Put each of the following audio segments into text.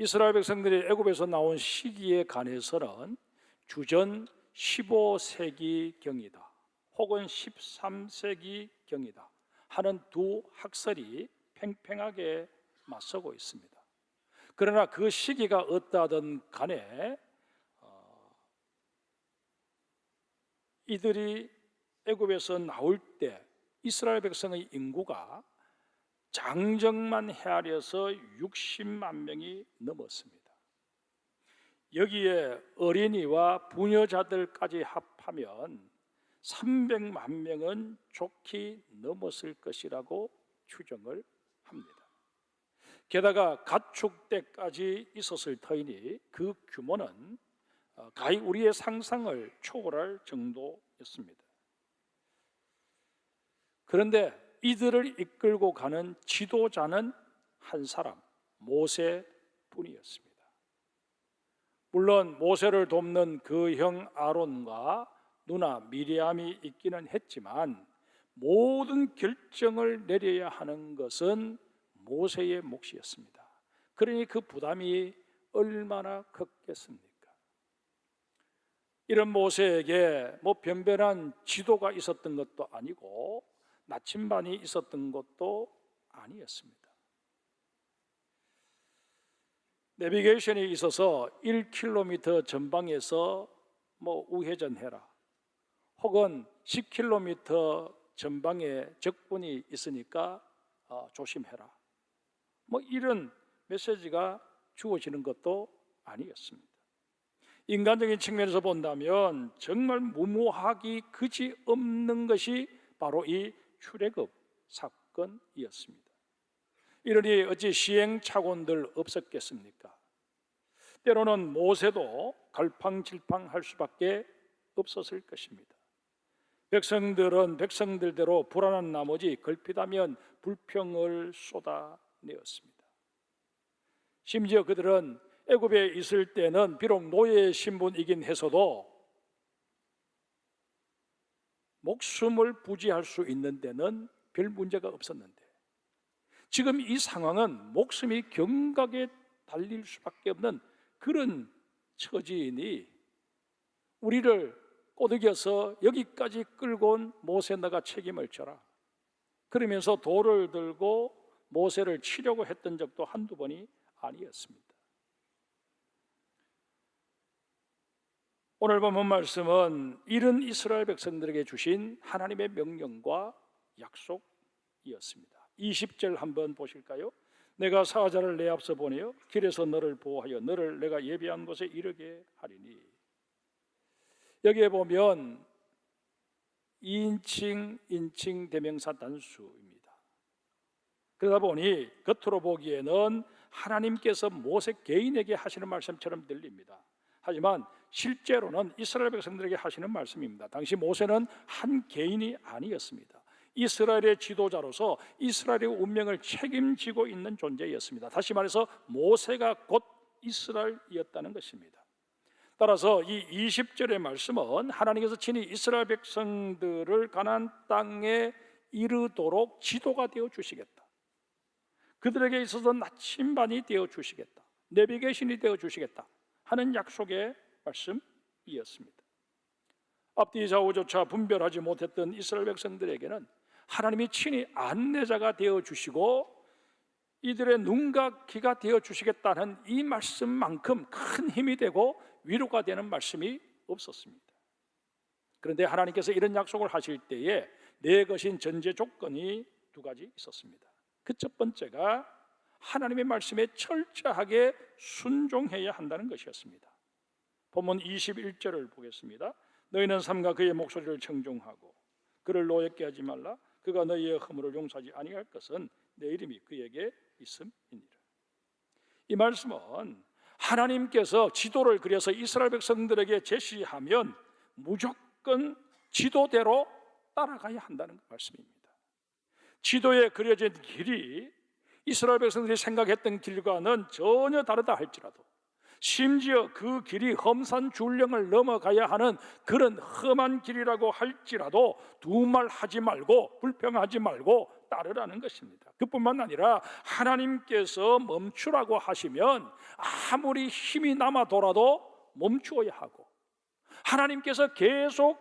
이스라엘 백성들이 애굽에서 나온 시기에 관해서는 주전 15세기 경이다. 혹은 13세기 경이다. 하는 두 학설이 팽팽하게 맞서고 있습니다. 그러나 그 시기가 어떠하든 간에 어, 이들이 애굽에서 나올 때 이스라엘 백성의 인구가 장정만 헤아려서 60만 명이 넘었습니다. 여기에 어린이와 부녀자들까지 합하면 300만 명은 좋게 넘었을 것이라고 추정을 합니다. 게다가 가축 때까지 있었을 터이니 그 규모는 어, 가히 우리의 상상을 초월할 정도였습니다. 그런데 이들을 이끌고 가는 지도자는 한 사람, 모세뿐이었습니다. 물론 모세를 돕는 그 형 아론과 누나 미리암이 있기는 했지만 모든 결정을 내려야 하는 것은 모세의 몫이었습니다. 그러니 그 부담이 얼마나 컸겠습니까? 이런 모세에게 뭐 변변한 지도가 있었던 것도 아니고 나침반이 있었던 것도 아니었습니다. 내비게이션이 있어서 1km 전방에서 뭐 우회전해라. 혹은 10km 전방에 적군이 있으니까 어, 조심해라. 뭐 이런 메시지가 주어지는 것도 아니었습니다. 인간적인 측면에서 본다면 정말 무모하기 그지 없는 것이 바로 이 출애굽 사건이었습니다. 이러니 어찌 시행착오들 없었겠습니까? 때로는 모세도 갈팡질팡할 수밖에 없었을 것입니다. 백성들은 백성들대로 불안한 나머지 걸핏하면 불평을 쏟아내었습니다. 심지어 그들은 애굽에 있을 때는 비록 노예 신분이긴 해서도 목숨을 부지할 수 있는 데는 별 문제가 없었는데 지금 이 상황은 목숨이 경각에 달릴 수밖에 없는 그런 처지이니 우리를 꼬드겨서 여기까지 끌고 온 모세 너가 책임을 져라. 그러면서 돌을 들고 모세를 치려고 했던 적도 한두 번이 아니었습니다. 오늘 본문 말씀은 이른 이스라엘 백성들에게 주신 하나님의 명령과 약속이었습니다. 20절 한번 보실까요? 내가 사자를 내 앞서 보내어 길에서 너를 보호하여 너를 내가 예비한 곳에 이르게 하리니 여기에 보면 인칭 인칭 대명사 단수입니다. 그러다 보니 겉으로 보기에는 하나님께서 모세 개인에게 하시는 말씀처럼 들립니다. 하지만 실제로는 이스라엘 백성들에게 하시는 말씀입니다. 당시 모세는 한 개인이 아니었습니다. 이스라엘의 지도자로서 이스라엘의 운명을 책임지고 있는 존재였습니다. 다시 말해서 모세가 곧 이스라엘이었다는 것입니다. 따라서 이 20절의 말씀은 하나님께서 친히 이스라엘 백성들을 가나안 땅에 이르도록 지도가 되어 주시겠다. 그들에게 있어서 나침반이 되어 주시겠다. 내비게이션이 되어 주시겠다. 하는 약속의 말씀이었습니다. 앞뒤 좌우조차 분별하지 못했던 이스라엘 백성들에게는 하나님이 친히 안내자가 되어 주시고 이들의 눈과 귀가 되어 주시겠다는 이 말씀만큼 큰 힘이 되고 위로가 되는 말씀이 없었습니다. 그런데 하나님께서 이런 약속을 하실 때에 내 것인 전제 조건이 두 가지 있었습니다. 그 첫 번째가 하나님의 말씀에 철저하게 순종해야 한다는 것이었습니다. 본문 21절을 보겠습니다. 너희는 삼가 그의 목소리를 청종하고 그를 노엽게 하지 말라. 그가 너희의 허물을 용서하지 아니할 것은 내 이름이 그에게 있음이니라. 이 말씀은 하나님께서 지도를 그려서 이스라엘 백성들에게 제시하면 무조건 지도대로 따라가야 한다는 말씀입니다. 지도에 그려진 길이 이스라엘 백성들이 생각했던 길과는 전혀 다르다 할지라도 심지어 그 길이 험산 줄령을 넘어가야 하는 그런 험한 길이라고 할지라도 두말 하지 말고 불평하지 말고 따르라는 것입니다. 그뿐만 아니라 하나님께서 멈추라고 하시면 아무리 힘이 남아 돌아도 멈추어야 하고 하나님께서 계속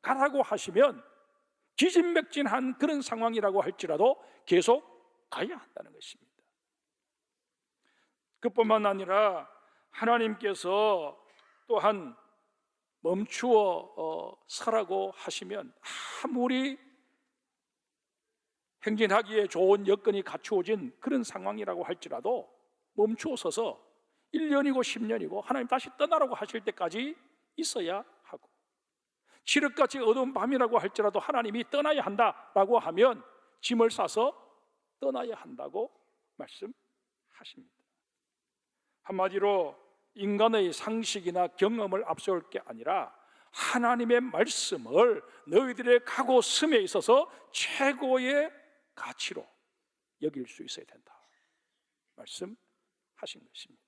가라고 하시면 기진맥진한 그런 상황이라고 할지라도 계속 가야 한다는 것입니다. 그뿐만 아니라 하나님께서 또한 멈추어 어, 서라고 하시면 아무리 행진하기에 좋은 여건이 갖추어진 그런 상황이라고 할지라도 멈추어 서서 1년이고 10년이고 하나님 다시 떠나라고 하실 때까지 있어야 하고 칠흑같이 어두운 밤이라고 할지라도 하나님이 떠나야 한다라고 하면 짐을 싸서 떠나야 한다고 말씀하십니다. 한마디로 인간의 상식이나 경험을 앞세울 게 아니라 하나님의 말씀을 너희들의 각오 섬에 있어서 최고의 가치로 여길 수 있어야 된다. 말씀하신 것입니다.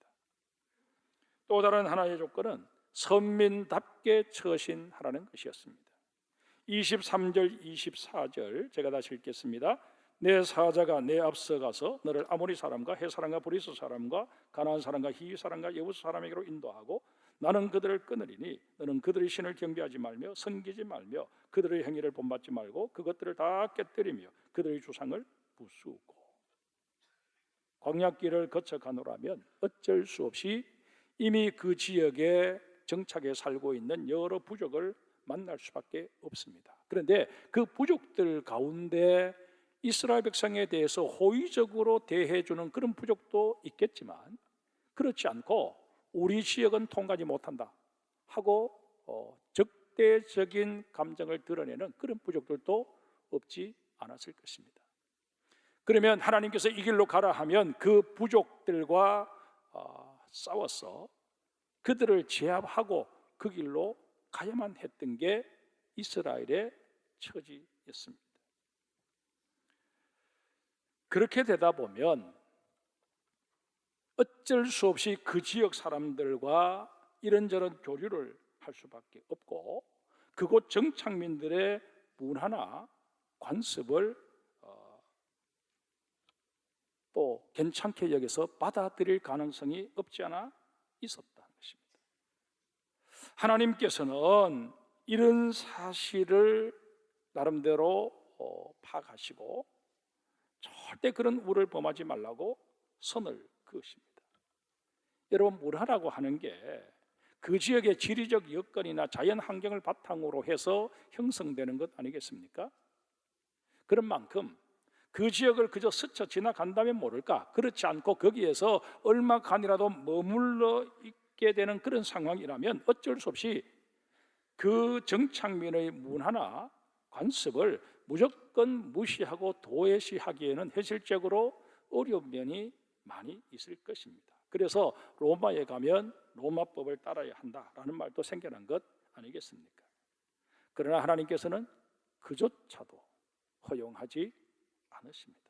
또 다른 하나의 조건은 선민답게 처신하라는 것이었습니다. 23절, 24절 제가 다시 읽겠습니다. 내 사자가 내 앞서 가서 너를 아모리 사람과 해 사람과 브리스 사람과 가나안 사람과 히위 사람과 여부스 사람에게로 인도하고 나는 그들을 끊으리니 너는 그들의 신을 경배하지 말며 섬기지 말며 그들의 행위를 본받지 말고 그것들을 다 깨뜨리며 그들의 주상을 부수고 광약길을 거쳐 가노라면 어쩔 수 없이 이미 그 지역에 정착해 살고 있는 여러 부족을 만날 수밖에 없습니다. 그런데 그 부족들 가운데 이스라엘 백성에 대해서 호의적으로 대해주는 그런 부족도 있겠지만 그렇지 않고 우리 지역은 통과하지 못한다 하고 어, 적대적인 감정을 드러내는 그런 부족들도 없지 않았을 것입니다. 그러면 하나님께서 이 길로 가라 하면 그 부족들과 어, 싸워서 그들을 제압하고 그 길로 가야만 했던 게 이스라엘의 처지였습니다. 그렇게 되다 보면 어쩔 수 없이 그 지역 사람들과 이런저런 교류를 할 수밖에 없고 그곳 정착민들의 문화나 관습을 어, 또 괜찮게 여겨서 받아들일 가능성이 없지 않아 있었다는 것입니다. 하나님께서는 이런 사실을 나름대로 어, 파악하시고 절대 그런 우를 범하지 말라고 선을 그으십니다. 여러분 물하라고 하는 게 그 지역의 지리적 여건이나 자연 환경을 바탕으로 해서 형성되는 것 아니겠습니까? 그런 만큼 그 지역을 그저 스쳐 지나간다면 모를까 그렇지 않고 거기에서 얼마간이라도 머물러 있게 되는 그런 상황이라면 어쩔 수 없이 그 정착민의 문화나 관습을 무조건 무시하고 도외시하기에는 현실적으로 어려운 면이 많이 있을 것입니다. 그래서 로마에 가면 로마법을 따라야 한다라는 말도 생겨난 것 아니겠습니까? 그러나 하나님께서는 그조차도 허용하지 않으십니다.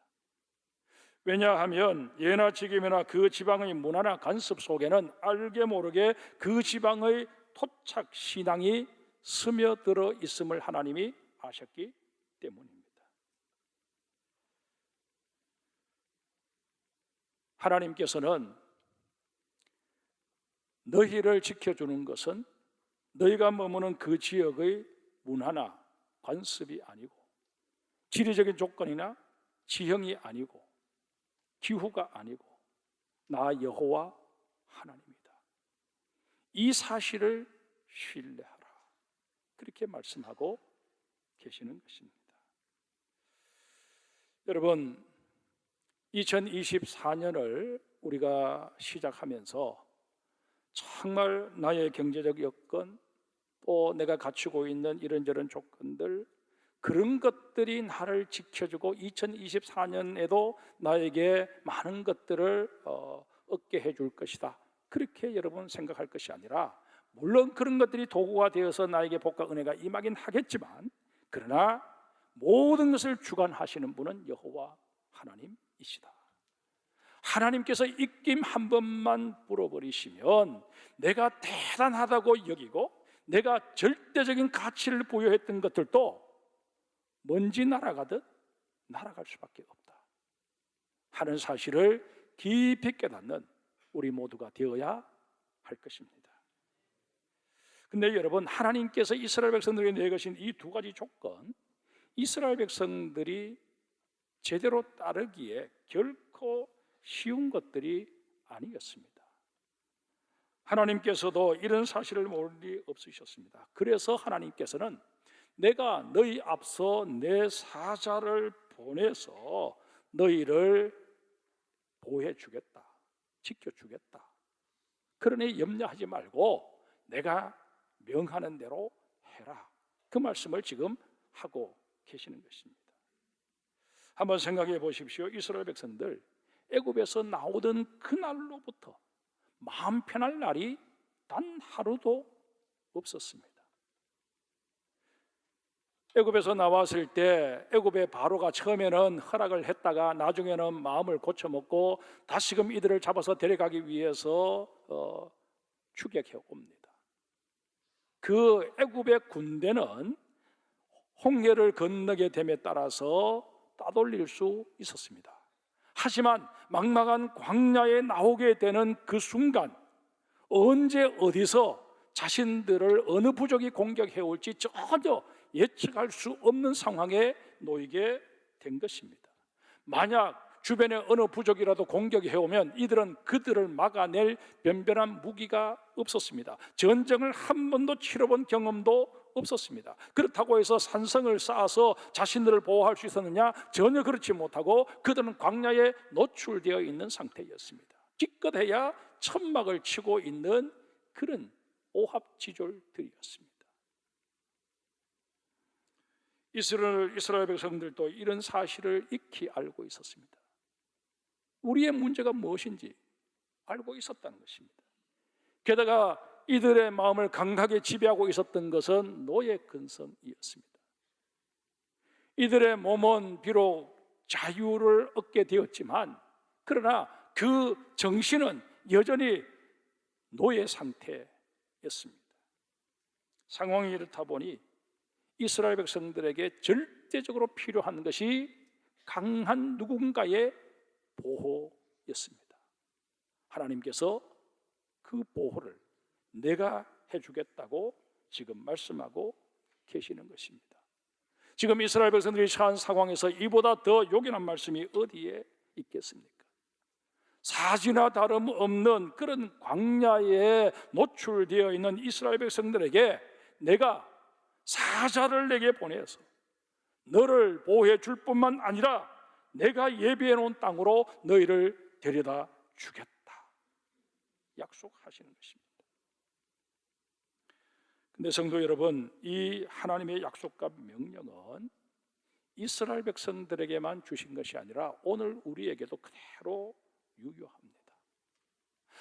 왜냐하면 예나 지금이나 그 지방의 문화나 간섭 속에는 알게 모르게 그 지방의 토착 신앙이 스며들어 있음을 하나님이 아셨기 때문입니다. 하나님께서는 너희를 지켜주는 것은 너희가 머무는 그 지역의 문화나 관습이 아니고 지리적인 조건이나 지형이 아니고 기후가 아니고 나 여호와 하나님이다. 이 사실을 신뢰하라. 그렇게 말씀하고 계시는 것입니다. 여러분, 2024년을 우리가 시작하면서 정말 나의 경제적 여건 또 내가 갖추고 있는 이런저런 조건들 그런 것들이 나를 지켜주고 2024년에도 나에게 많은 것들을 어, 얻게 해줄 것이다. 그렇게 여러분 생각할 것이 아니라 물론 그런 것들이 도구가 되어서 나에게 복과 은혜가 임하긴 하겠지만 그러나 모든 것을 주관하시는 분은 여호와 하나님이시다. 하나님께서 입김 한 번만 불어버리시면 내가 대단하다고 여기고 내가 절대적인 가치를 부여했던 것들도 먼지 날아가듯 날아갈 수밖에 없다 하는 사실을 깊이 깨닫는 우리 모두가 되어야 할 것입니다. 근데 여러분 하나님께서 이스라엘 백성들에게 내거신 이 두 가지 조건 이스라엘 백성들이 제대로 따르기에 결코 쉬운 것들이 아니었습니다. 하나님께서도 이런 사실을 모를 리 없으셨습니다. 그래서 하나님께서는 내가 너희 앞서 내 사자를 보내서 너희를 보호해 주겠다. 지켜 주겠다. 그러니 염려하지 말고 내가 명하는 대로 해라. 그 말씀을 지금 하고 계시는 것입니다. 한번 생각해 보십시오. 이스라엘 백성들 애굽에서 나오던 그날로부터 마음 편할 날이 단 하루도 없었습니다. 애굽에서 나왔을 때 애굽의 바로가 처음에는 허락을 했다가 나중에는 마음을 고쳐먹고 다시금 이들을 잡아서 데려가기 위해서 어, 추격해 옵니다. 그 애굽의 군대는 홍해를 건너게 됨에 따라서 따돌릴 수 있었습니다. 하지만 막막한 광야에 나오게 되는 그 순간 언제 어디서 자신들을 어느 부족이 공격해 올지 전혀 예측할 수 없는 상황에 놓이게 된 것입니다. 만약 주변에 어느 부족이라도 공격해 오면 이들은 그들을 막아낼 변변한 무기가 없었습니다. 전쟁을 한 번도 치러본 경험도 없었습니다. 그렇다고 해서 산성을 쌓아서 자신들을 보호할 수 있었느냐? 전혀 그렇지 못하고 그들은 광야에 노출되어 있는 상태였습니다. 기껏해야 천막을 치고 있는 그런 오합지졸들이었습니다. 이스라엘, 이스라엘 백성들도 이런 사실을 익히 알고 있었습니다. 우리의 문제가 무엇인지 알고 있었다는 것입니다. 게다가 이들의 마음을 강하게 지배하고 있었던 것은 노예 근성이었습니다. 이들의 몸은 비록 자유를 얻게 되었지만 그러나 그 정신은 여전히 노예 상태였습니다. 상황이 이렇다 보니 이스라엘 백성들에게 절대적으로 필요한 것이 강한 누군가의 보호였습니다. 하나님께서 그 보호를 내가 해주겠다고 지금 말씀하고 계시는 것입니다. 지금 이스라엘 백성들이 처한 상황에서 이보다 더 요긴한 말씀이 어디에 있겠습니까? 사지나 다름없는 그런 광야에 노출되어 있는 이스라엘 백성들에게 내가 사자를 내게 보내서 너를 보호해 줄 뿐만 아니라 내가 예비해 놓은 땅으로 너희를 데려다 주겠다. 약속하시는 것입니다. 근데 성도 여러분, 이 하나님의 약속과 명령은 이스라엘 백성들에게만 주신 것이 아니라 오늘 우리에게도 그대로 유효합니다.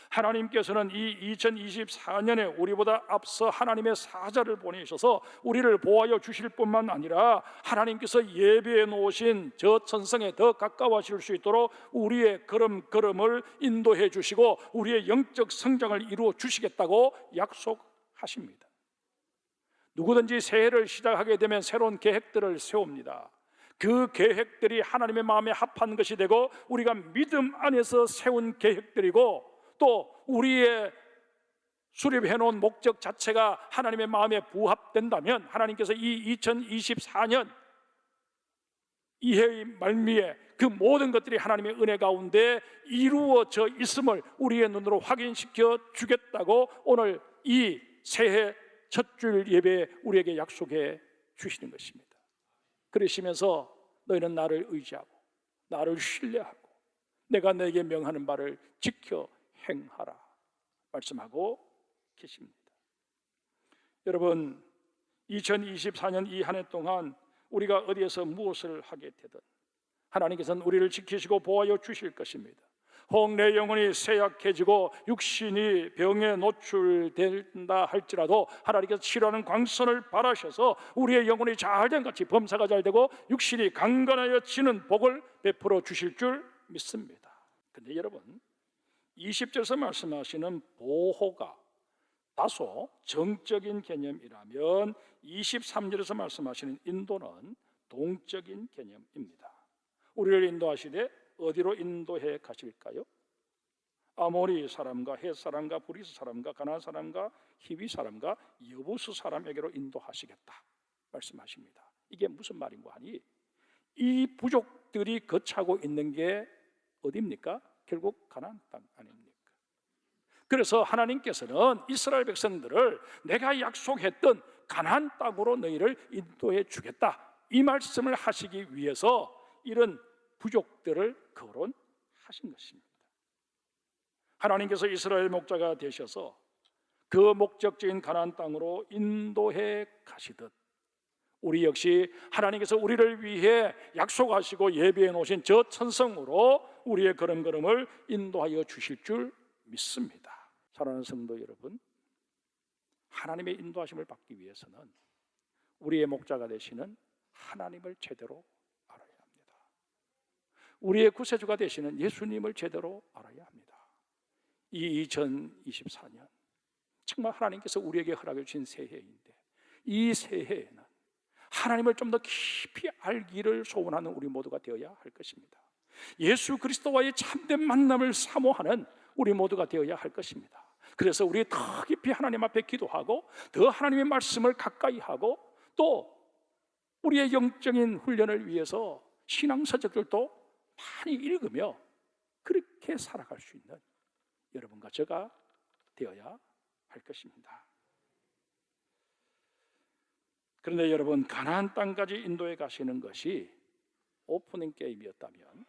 하나님께서는 이 2024년에 우리보다 앞서 하나님의 사자를 보내셔서 우리를 보호하여 주실 뿐만 아니라 하나님께서 예배해 놓으신 저 천성에 더 가까워질 수 있도록 우리의 걸음걸음을 인도해 주시고 우리의 영적 성장을 이루어 주시겠다고 약속하십니다. 누구든지 새해를 시작하게 되면 새로운 계획들을 세웁니다. 그 계획들이 하나님의 마음에 합한 것이 되고 우리가 믿음 안에서 세운 계획들이고 또 우리의 수립해 놓은 목적 자체가 하나님의 마음에 부합된다면 하나님께서 이 2024년 이해의 말미에 그 모든 것들이 하나님의 은혜 가운데 이루어져 있음을 우리의 눈으로 확인시켜 주겠다고 오늘 이 새해 첫 주일 예배에 우리에게 약속해 주시는 것입니다. 그러시면서 너희는 나를 의지하고 나를 신뢰하고 내가 너에게 명하는 바를 지켜 행하라 말씀하고 계십니다. 여러분 2024년 이 한 해 동안 우리가 어디에서 무엇을 하게 되든 하나님께서는 우리를 지키시고 보호하여 주실 것입니다. 혹 내 영혼이 쇠약해지고 육신이 병에 노출된다 할지라도 하나님께서 치료하는 광선을 바라셔서 우리의 영혼이 잘된 같이 범사가 잘 되고 육신이 강건하여 지는 복을 베풀어 주실 줄 믿습니다. 근데 여러분 20절에서 말씀하시는 보호가 다소 정적인 개념이라면 23절에서 말씀하시는 인도는 동적인 개념입니다. 우리를 인도하시되 어디로 인도해 가실까요? 아모리 사람과 헷 사람과 브리스 사람과 가나안 사람과 히비 사람과 여부스 사람에게로 인도하시겠다 말씀하십니다. 이게 무슨 말인고 하니 이 부족들이 거차고 있는 게 어디입니까? 결국 가나안 땅 아닙니까? 그래서 하나님께서는 이스라엘 백성들을 내가 약속했던 가나안 땅으로 너희를 인도해 주겠다. 이 말씀을 하시기 위해서 이런 부족들을 거론하신 것입니다. 하나님께서 이스라엘 목자가 되셔서 그 목적지인 가나안 땅으로 인도해 가시듯 우리 역시 하나님께서 우리를 위해 약속하시고 예비해 놓으신 저 천성으로 우리의 걸음걸음을 인도하여 주실 줄 믿습니다. 사랑하는 성도 여러분, 하나님의 인도하심을 받기 위해서는 우리의 목자가 되시는 하나님을 제대로. 우리의 구세주가 되시는 예수님을 제대로 알아야 합니다. 이 2024년 정말 하나님께서 우리에게 허락해 주신 새해인데 이 새해에는 하나님을 좀 더 깊이 알기를 소원하는 우리 모두가 되어야 할 것입니다. 예수 그리스도와의 참된 만남을 사모하는 우리 모두가 되어야 할 것입니다. 그래서 우리 더 깊이 하나님 앞에 기도하고 더 하나님의 말씀을 가까이 하고 또 우리의 영적인 훈련을 위해서 신앙 서적들도 많이 읽으며 그렇게 살아갈 수 있는 여러분과 제가 되어야 할 것입니다. 그런데 여러분 가나안 땅까지 인도해 가시는 것이 오프닝 게임이었다면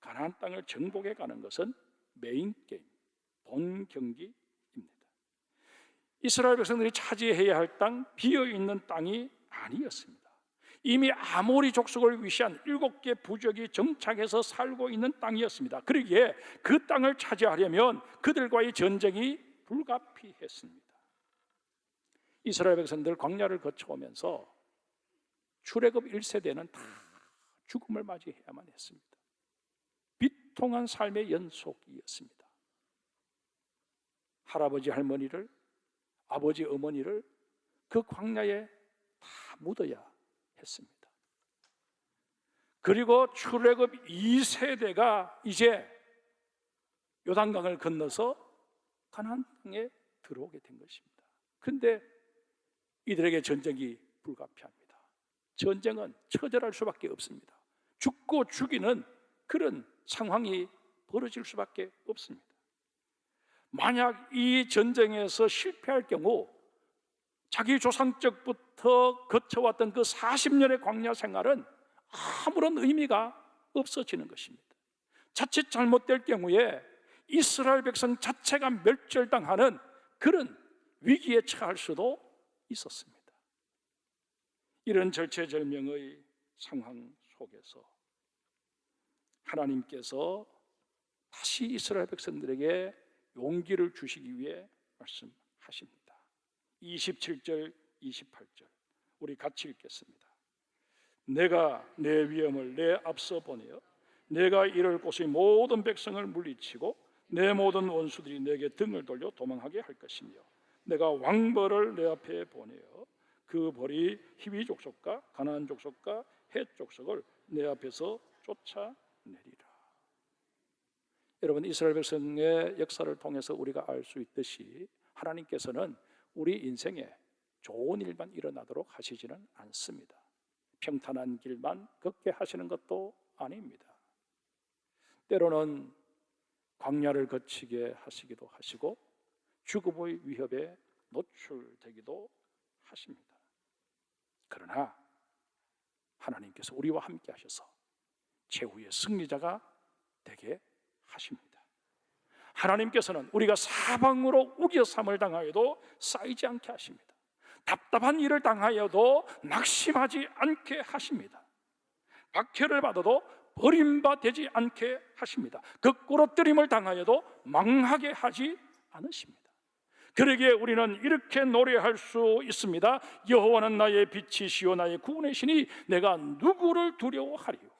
가나안 땅을 정복해 가는 것은 메인 게임, 본 경기입니다. 이스라엘 백성들이 차지해야 할 땅, 비어 있는 땅이 아니었습니다. 이미 아모리 족속을 위시한 일곱 개 부족이 정착해서 살고 있는 땅이었습니다. 그러기에 그 땅을 차지하려면 그들과의 전쟁이 불가피했습니다. 이스라엘 백성들 광야를 거쳐오면서 출애굽 1세대는 다 죽음을 맞이해야만 했습니다. 비통한 삶의 연속이었습니다. 할아버지 할머니를 아버지 어머니를 그 광야에 다 묻어야 했습니다. 그리고 출애굽 2세대가 이제 요단강을 건너서 가나안 땅에 들어오게 된 것입니다. 그런데 이들에게 전쟁이 불가피합니다. 전쟁은 처절할 수밖에 없습니다. 죽고 죽이는 그런 상황이 벌어질 수밖에 없습니다. 만약 이 전쟁에서 실패할 경우 자기 조상 적부터 거쳐왔던 그 40년의 광야 생활은 아무런 의미가 없어지는 것입니다. 자칫 잘못될 경우에 이스라엘 백성 자체가 멸절당하는 그런 위기에 처할 수도 있었습니다. 이런 절체절명의 상황 속에서 하나님께서 다시 이스라엘 백성들에게 용기를 주시기 위해 말씀하십니다. 27절, 28절 우리 같이 읽겠습니다. 내가 내 위엄을 내 앞서 보내어 내가 이럴 곳의 모든 백성을 물리치고 내 모든 원수들이 내게 등을 돌려 도망하게 할 것이며 내가 왕벌을 내 앞에 보내어 그 벌이 히비 족속과 가나안 족속과 헷 족속을 내 앞에서 쫓아내리라. 여러분 이스라엘 백성의 역사를 통해서 우리가 알 수 있듯이 하나님께서는 우리 인생에 좋은 일만 일어나도록 하시지는 않습니다. 평탄한 길만 걷게 하시는 것도 아닙니다. 때로는 광야를 거치게 하시기도 하시고 죽음의 위협에 노출되기도 하십니다. 그러나 하나님께서 우리와 함께 하셔서 최후의 승리자가 되게 하십니다. 하나님께서는 우리가 사방으로 우겨 삼을 당하여도 쌓이지 않게 하십니다. 답답한 일을 당하여도 낙심하지 않게 하십니다. 박해를 받아도 버림받지 않게 하십니다. 거꾸로 뜨림을 당하여도 망하게 하지 않으십니다. 그러기에 우리는 이렇게 노래할 수 있습니다. 여호와는 나의 빛이시요 나의 구원의 신이 내가 누구를 두려워하리요.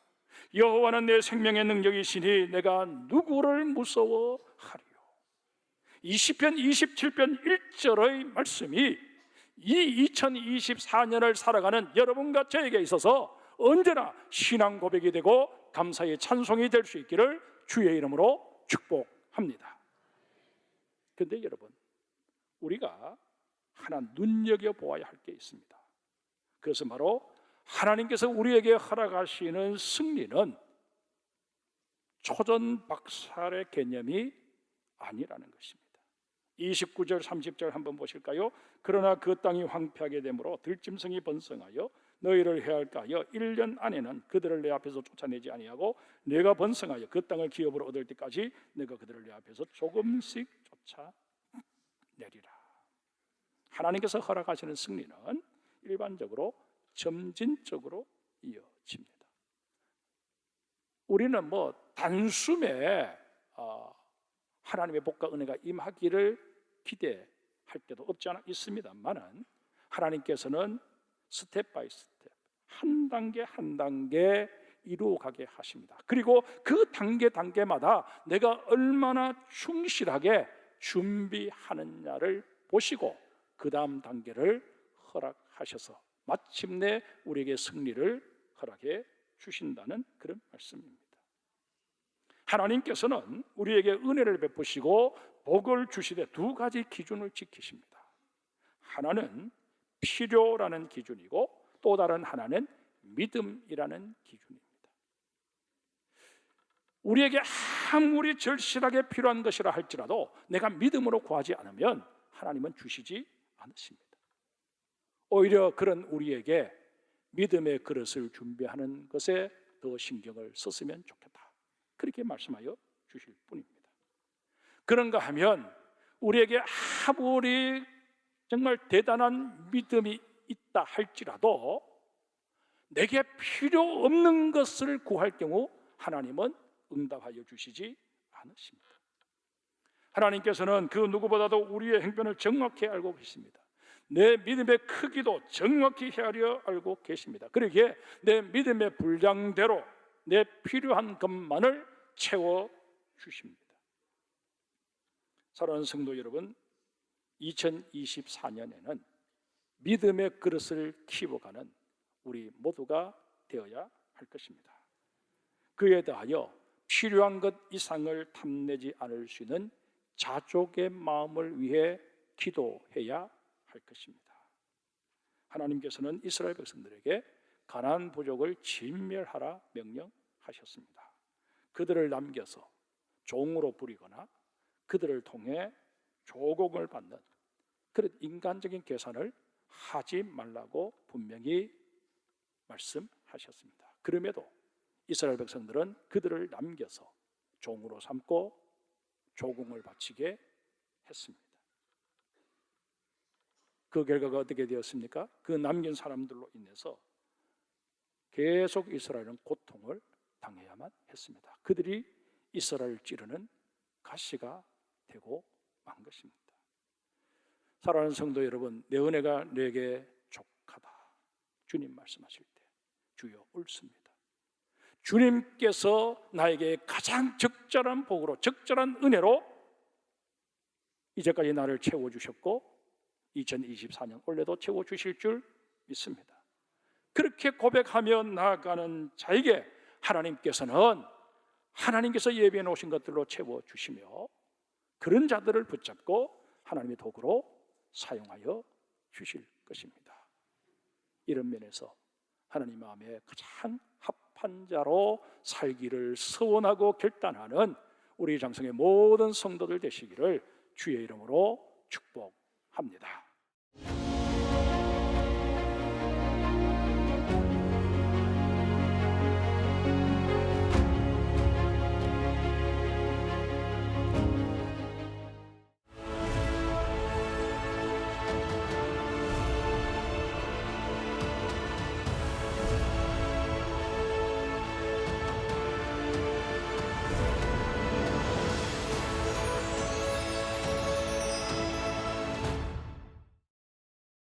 여호와는 내 생명의 능력이시니 내가 누구를 무서워하리요. 20편 27편 1절의 말씀이 이 2024년을 살아가는 여러분과 저에게 있어서 언제나 신앙 고백이 되고 감사의 찬송이 될 수 있기를 주의 이름으로 축복합니다. 그런데 여러분, 우리가 하나 눈여겨 보아야 할 게 있습니다. 그것은 바로 하나님께서 우리에게 허락하시는 승리는 초전 박살의 개념이 아니라는 것입니다. 29절 30절 한번 보실까요? 그러나 그 땅이 황폐하게 되므로 들짐승이 번성하여 너희를 해할까 하여 1년 안에는 그들을 내 앞에서 쫓아내지 아니하고 내가 번성하여 그 땅을 기업으로 얻을 때까지 내가 그들을 내 앞에서 조금씩 쫓아내리라. 하나님께서 허락하시는 승리는 일반적으로 점진적으로 이어집니다. 우리는 뭐 단숨에 어, 하나님의 복과 은혜가 임하기를 기대할 때도 없지 않아 있습니다만은 하나님께서는 스텝 바이 스텝 한 단계 한 단계 이루어가게 하십니다. 그리고 그 단계 단계마다 내가 얼마나 충실하게 준비하느냐를 보시고 그 다음 단계를 허락하셔서 마침내 우리에게 승리를 허락해 주신다는 그런 말씀입니다. 하나님께서는 우리에게 은혜를 베푸시고 복을 주시되 두 가지 기준을 지키십니다. 하나는 필요라는 기준이고 또 다른 하나는 믿음이라는 기준입니다. 우리에게 아무리 절실하게 필요한 것이라 할지라도 내가 믿음으로 구하지 않으면 하나님은 주시지 않으십니다. 오히려 그런 우리에게 믿음의 그릇을 준비하는 것에 더 신경을 썼으면 좋겠다. 그렇게 말씀하여 주실 뿐입니다. 그런가 하면 우리에게 아무리 정말 대단한 믿음이 있다 할지라도 내게 필요 없는 것을 구할 경우 하나님은 응답하여 주시지 않으십니다. 하나님께서는 그 누구보다도 우리의 행편을 정확히 알고 계십니다. 내 믿음의 크기도 정확히 헤아려 알고 계십니다. 그러기에 내 믿음의 분량대로 내 필요한 것만을 채워 주십니다. 사랑하는 성도 여러분, 2024년에는 믿음의 그릇을 키워가는 우리 모두가 되어야 할 것입니다. 그에 대하여 필요한 것 이상을 탐내지 않을 수 있는 자족의 마음을 위해 기도해야 할 것입니다. 하나님께서는 이스라엘 백성들에게 가나안 부족을 진멸하라 명령하셨습니다. 그들을 남겨서 종으로 부리거나 그들을 통해 조공을 받는 그런 인간적인 계산을 하지 말라고 분명히 말씀하셨습니다. 그럼에도 이스라엘 백성들은 그들을 남겨서 종으로 삼고 조공을 바치게 했습니다. 그 결과가 어떻게 되었습니까? 그 남긴 사람들로 인해서 계속 이스라엘은 고통을 당해야만 했습니다. 그들이 이스라엘 찌르는 가시가 되고 만 것입니다. 사랑하는 성도 여러분, 내 은혜가 내게 족하다. 주님 말씀하실 때 주여 옳습니다. 주님께서 나에게 가장 적절한 복으로 적절한 은혜로 이제까지 나를 채워 주셨고 2024년 올해도 채워 주실 줄 믿습니다. 그렇게 고백하며 나아가는 자에게 하나님께서는 하나님께서 예비해 놓으신 것들로 채워 주시며 그런 자들을 붙잡고 하나님의 도구로 사용하여 주실 것입니다. 이런 면에서 하나님 마음에 가장 합한 자로 살기를 소원하고 결단하는 우리 장성의 모든 성도들 되시기를 주의 이름으로 축복합니다.